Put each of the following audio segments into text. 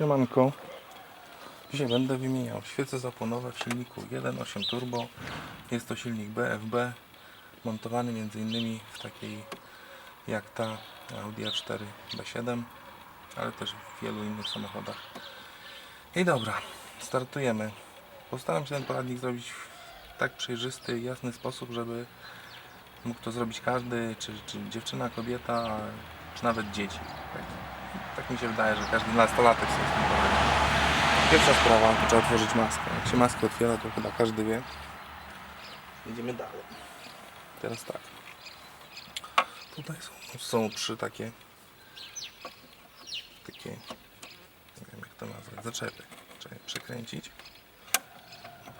Siemanko. Dzisiaj będę wymieniał świece zapłonowe w silniku 1.8 turbo. Jest to silnik BFB montowany m.in. w takiej jak ta Audi A4 B7, ale też w wielu innych samochodach. I dobra, startujemy. Postaram się ten poradnik zrobić w tak przejrzysty, jasny sposób, żeby mógł to zrobić każdy, czy, czy dziewczyna, kobieta, czy nawet dzieci. Tak, mi się wydaje, że każdy nastolatek sobie z tym poradzi. Pierwsza sprawa, to trzeba otworzyć maskę. Jak się maskę otwiera, to chyba każdy wie. Idziemy dalej. Teraz tak. Tutaj są, są trzy takie takie nie wiem jak to nazwać, zaczepy. Trzeba je przekręcić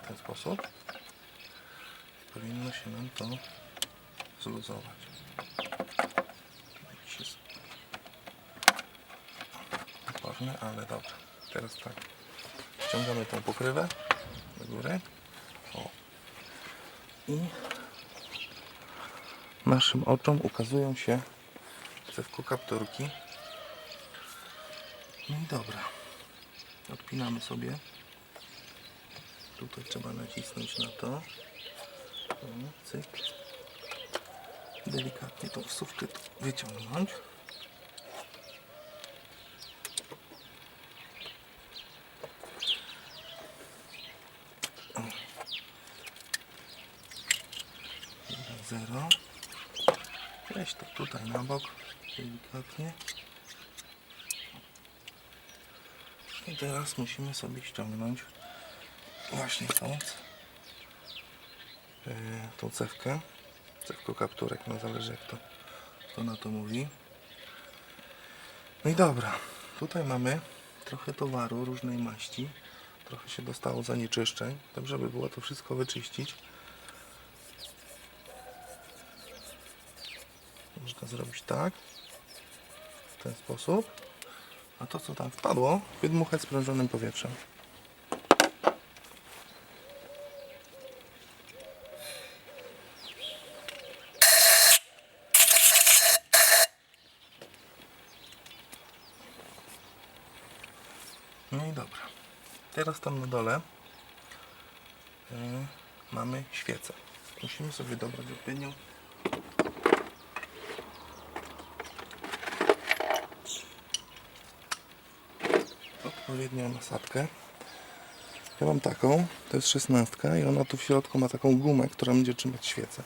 w ten sposób. Powinno się nam to zluzować. Jakiś jest ale dobrze. Teraz tak. Ściągamy tą pokrywę do góry. O. I naszym oczom ukazują się cewko kapturki. No i dobra. Odpinamy sobie. Tutaj trzeba nacisnąć na to. O, cyk. Delikatnie tą wsówkę wyciągnąć. Zero. Weź to tutaj na bok. Delikatnie. I teraz musimy sobie ściągnąć właśnie tą, yy, tą cewkę. Cewko kapturek, no zależy jak to, kto na to mówi. No i dobra, tutaj mamy trochę towaru różnej maści. Trochę się dostało zanieczyszczeń. Dobrze by było to wszystko wyczyścić. Można zrobić tak. W ten sposób. A to co tam wpadło, wydmuchać sprężonym powietrzem. No i dobra. Teraz tam na dole yy, mamy świecę. Musimy sobie dobrać odpowiednią odpowiednią nasadkę. Ja mam taką, to jest szesnastka i ona tu w środku ma taką gumę, która będzie trzymać świecę.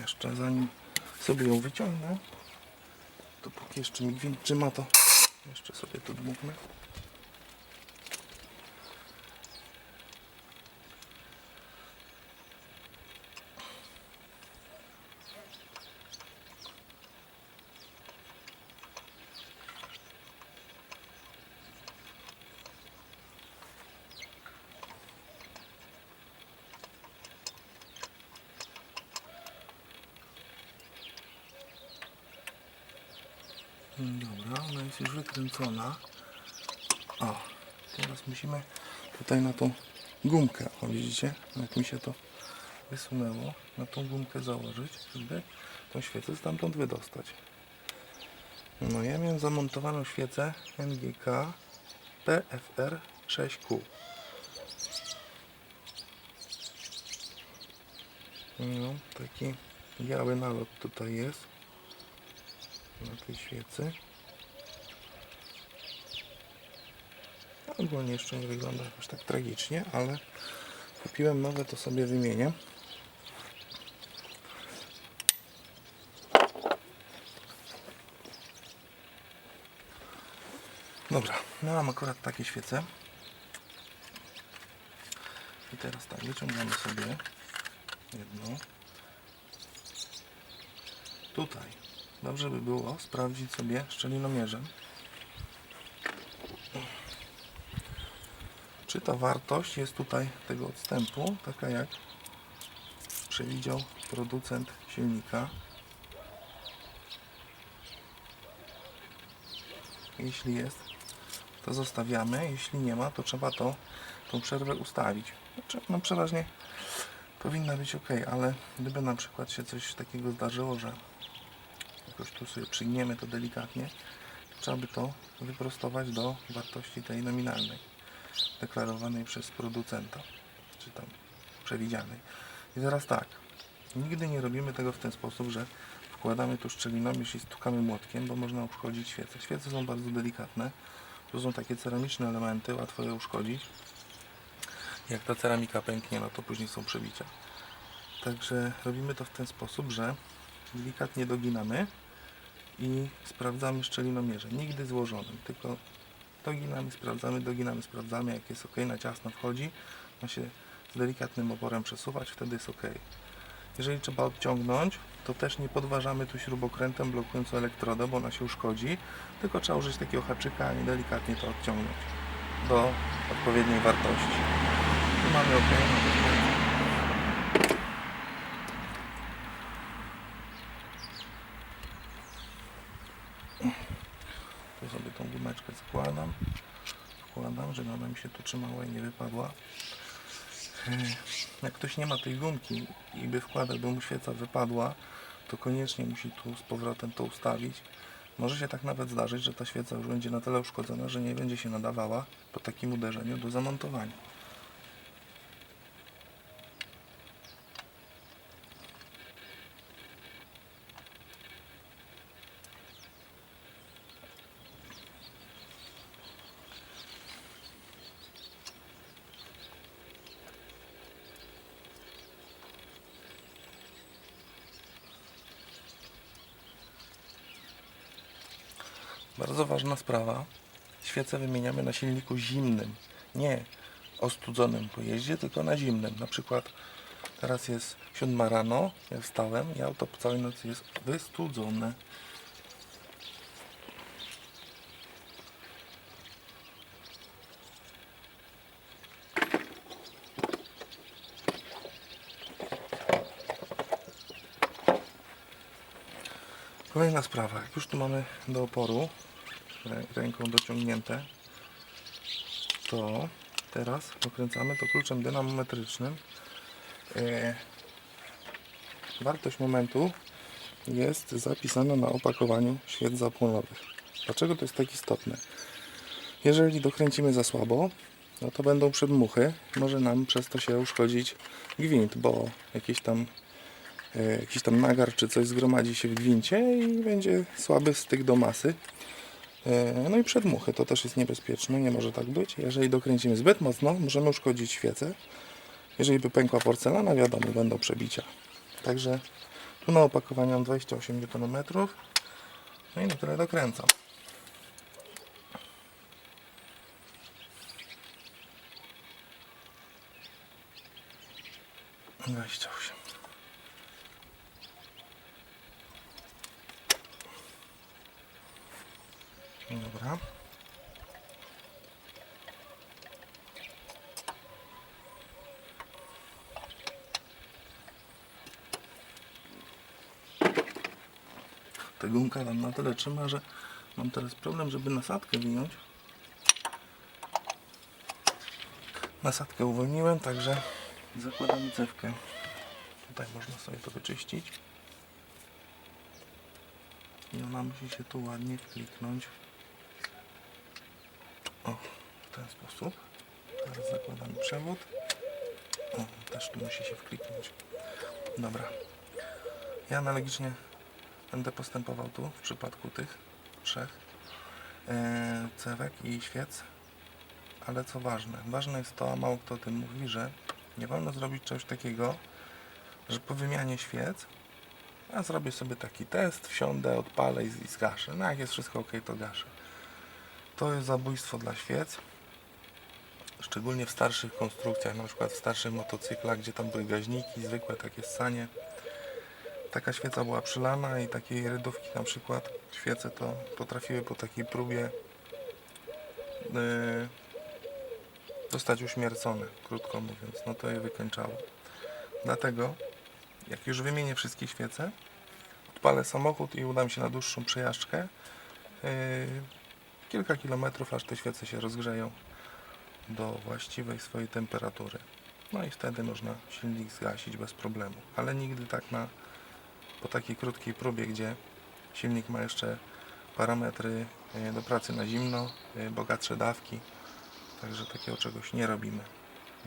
Jeszcze zanim sobie ją wyciągnę, to póki jeszcze mi gwint trzyma, to jeszcze sobie tu dmuchnę. Dobra, ona jest już wykręcona. O, teraz musimy tutaj na tą gumkę, o widzicie, jak mi się to wysunęło, na tą gumkę założyć, żeby tą świecę stamtąd wydostać. No ja miałem zamontowaną świecę NGK PFR 6Q. No, taki biały nalot tutaj jest na tej świecy. Ogólnie jeszcze nie wygląda jakoś tak tragicznie, ale kupiłem nowe, to sobie wymienię. Dobra, no mam akurat takie świece. I teraz tak, wyciągamy sobie jedną. Tutaj dobrze by było sprawdzić sobie szczelinomierzem, czy ta wartość jest tutaj tego odstępu taka jak przewidział producent silnika. Jeśli jest, to zostawiamy. Jeśli nie ma, to trzeba to, tą przerwę ustawić. Znaczy, no przeważnie powinna być ok, ale gdyby na przykład się coś takiego zdarzyło, że jakoś tu sobie przygniemy to delikatnie, trzeba by to wyprostować do wartości tej nominalnej, deklarowanej przez producenta, czy tam przewidzianej. I teraz tak, nigdy nie robimy tego w ten sposób, że wkładamy tu szczelinomierz i stukamy młotkiem, bo można uszkodzić świece. Świece są bardzo delikatne, to są takie ceramiczne elementy, łatwo je uszkodzić. Jak ta ceramika pęknie, no to później są przebicia. Także robimy to w ten sposób, że delikatnie doginamy i sprawdzamy szczelinomierze. Nigdy złożonym, tylko doginamy, sprawdzamy, doginamy, sprawdzamy. Jak jest ok, na ciasno wchodzi, ma się z delikatnym oporem przesuwać, wtedy jest ok. Jeżeli trzeba odciągnąć, to też nie podważamy tu śrubokrętem blokując elektrodę, bo ona się uszkodzi, tylko trzeba użyć takiego haczyka i delikatnie to odciągnąć do odpowiedniej wartości. Tu mamy ok. no to sprawdzamy. Tu sobie tą gumeczkę zakładam. Wkładam, żeby trzymała i nie wypadła. Jak ktoś nie ma tej gumki i by wkładał, by mu świeca wypadła, to koniecznie musi tu z powrotem to ustawić. Może się tak nawet zdarzyć, że ta świeca już będzie na tyle uszkodzona, że nie będzie się nadawała po takim uderzeniu do zamontowania. Bardzo ważna sprawa. Świece wymieniamy na silniku zimnym. Nie ostudzonym po jeździe, tylko na zimnym. Na przykład teraz jest 7 rano, ja wstałem i auto po całej nocy jest wystudzone. Kolejna sprawa. Jak już tu mamy do oporu rę- ręką dociągnięte, to teraz dokręcamy to kluczem dynamometrycznym. E, wartość momentu jest zapisana na opakowaniu świec zapłonowych. Dlaczego to jest tak istotne? Jeżeli dokręcimy za słabo, no to będą przedmuchy. Może nam przez to się uszkodzić gwint, bo jakieś tam e, jakiś tam nagar czy coś zgromadzi się w gwincie i będzie słaby styk do masy. E, No i przedmuchy, to też jest niebezpieczne, nie może tak być. Jeżeli dokręcimy zbyt mocno, możemy uszkodzić świecę. Jeżeli by pękła porcelana, wiadomo, będą przebicia. Także tu na opakowaniu mam 28 Nm. No i na tyle dokręcam. Dwadzieścia osiem. Dobra. Ta gumka tam na tyle trzyma, że mam teraz problem, żeby nasadkę wyjąć. Nasadkę uwolniłem, także zakładam cewkę. Tutaj można sobie to wyczyścić. I ona musi się tu ładnie wkliknąć. O, w ten sposób. Teraz zakładam przewód. O, też tu musi się wkliknąć. Dobra. Ja analogicznie będę postępował tu w przypadku tych trzech e, cewek i świec. Ale co ważne, ważne jest to, a mało kto o tym mówi, że nie wolno zrobić czegoś takiego, że po wymianie świec ja zrobię sobie taki test, wsiądę, odpalę i, i zgaszę. No jak jest wszystko ok, to gaszę. To jest zabójstwo dla świec. Szczególnie w starszych konstrukcjach, na przykład w starszych motocyklach, gdzie tam były gaźniki, zwykłe takie ssanie. Taka świeca była przylana i takiej rydówki na przykład świece to potrafiły po takiej próbie yy, zostać uśmiercone, krótko mówiąc. No to je wykończało. Dlatego jak już wymienię wszystkie świece, odpalę samochód i udam się na dłuższą przejażdżkę. Kilka kilometrów, aż te świece się rozgrzeją do właściwej swojej temperatury. No i wtedy można silnik zgasić bez problemu. Ale nigdy tak na po takiej krótkiej próbie, gdzie silnik ma jeszcze parametry e, do pracy na zimno, e, bogatsze dawki. Także takiego czegoś nie robimy.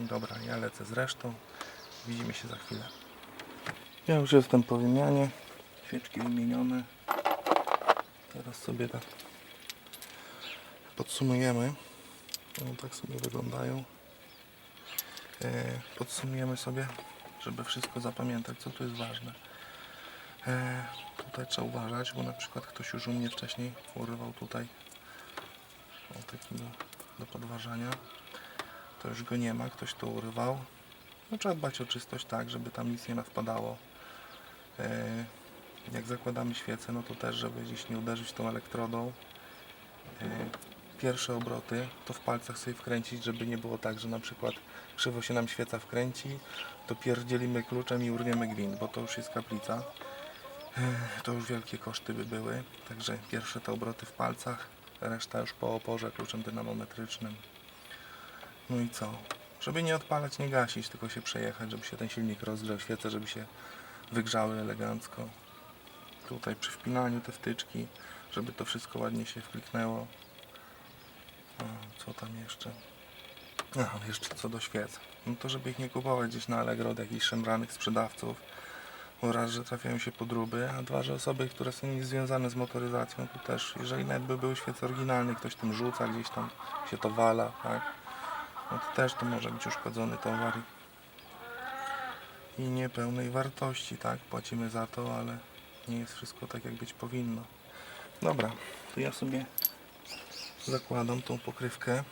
Dobra, ja lecę z resztą. Widzimy się za chwilę. Ja już jestem po wymianie. Świeczki wymienione. Teraz sobie tak podsumujemy. No, tak sobie wyglądają. E, Podsumujemy sobie, żeby wszystko zapamiętać, co tu jest ważne. E, tutaj trzeba uważać, bo na przykład ktoś już u mnie wcześniej urywał tutaj o taki do, do podważania. To już go nie ma, ktoś to urywał. No, trzeba dbać o czystość tak, żeby tam nic nie nawpadało. E, jak zakładamy świecę, no to też, żeby gdzieś nie uderzyć tą elektrodą. Pierwsze obroty to w palcach sobie wkręcić, żeby nie było tak, że na przykład krzywo się nam świeca wkręci, to pierdzielimy kluczem i urwiemy gwint, bo to już jest kaplica. To już wielkie koszty by były. Także pierwsze te obroty w palcach, reszta już po oporze kluczem dynamometrycznym. No i co? Żeby nie odpalać, nie gasić, tylko się przejechać, żeby się ten silnik rozgrzał, świece, żeby się wygrzały elegancko. Tutaj przy wpinaniu te wtyczki, żeby to wszystko ładnie się wkliknęło. Co tam jeszcze? Aha, jeszcze co do świec. No to żeby ich nie kupować gdzieś na Allegro od jakichś szemranych sprzedawców. Bo raz, że trafiają się podróby, a dwa, że osoby, które są niezwiązane z motoryzacją, to też, jeżeli nawet by były świece oryginalne, ktoś tym rzuca, gdzieś tam się to wala, tak? No to też to może być uszkodzony towar i niepełnej wartości, tak? Płacimy za to, ale nie jest wszystko tak, jak być powinno. Dobra, to ja sobie zakładam tą pokrywkę.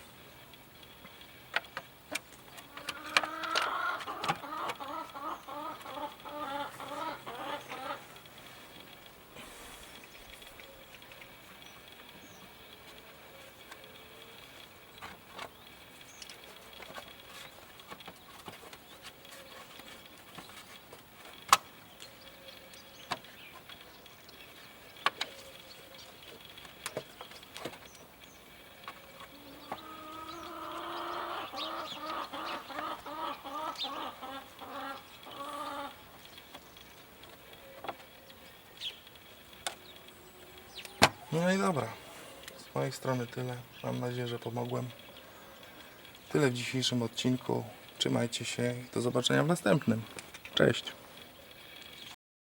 No i dobra. Z mojej strony tyle. Mam nadzieję, że pomogłem. Tyle w dzisiejszym odcinku. Trzymajcie się i do zobaczenia w następnym. Cześć.